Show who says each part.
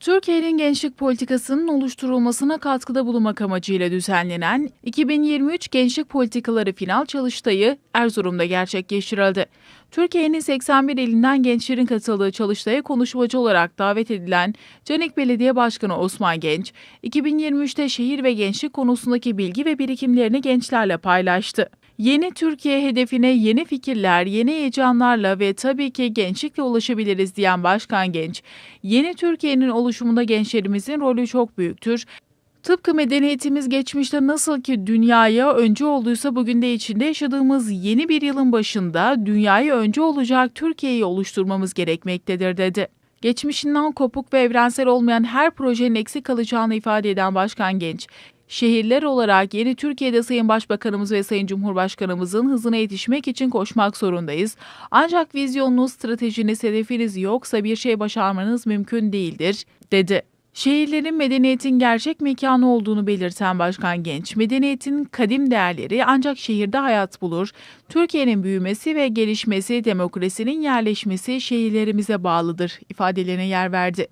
Speaker 1: Türkiye'nin gençlik politikasının oluşturulmasına katkıda bulunmak amacıyla düzenlenen 2023 Gençlik Politikaları Final Çalıştayı Erzurum'da gerçekleştirildi. Türkiye'nin 81 ilinden gençlerin katıldığı çalıştaya konuşmacı olarak davet edilen Canik Belediye Başkanı Osman Genç, 2023'te şehir ve gençlik konusundaki bilgi ve birikimlerini gençlerle paylaştı. Yeni Türkiye hedefine yeni fikirler, yeni heyecanlarla ve tabii ki gençlikle ulaşabiliriz diyen Başkan Genç, yeni Türkiye'nin oluşumunda gençlerimizin rolü çok büyüktür. Tıpkı medeniyetimiz geçmişte nasıl ki dünyaya önce olduysa bugün de içinde yaşadığımız yeni bir yılın başında dünyayı önce olacak Türkiye'yi oluşturmamız gerekmektedir dedi. Geçmişinden kopuk ve evrensel olmayan her projenin eksik kalacağını ifade eden Başkan Genç, Şehirler olarak yeni Türkiye'de Sayın Başbakanımız ve Sayın Cumhurbaşkanımızın hızına yetişmek için koşmak zorundayız. Ancak vizyonunuz, stratejiniz, hedefiniz yoksa bir şey başarmanız mümkün değildir, dedi. Şehirlerin medeniyetin gerçek mekanı olduğunu belirten Başkan Genç, medeniyetin kadim değerleri ancak şehirde hayat bulur. Türkiye'nin büyümesi ve gelişmesi, demokrasinin yerleşmesi şehirlerimize bağlıdır ifadelerine yer verdi.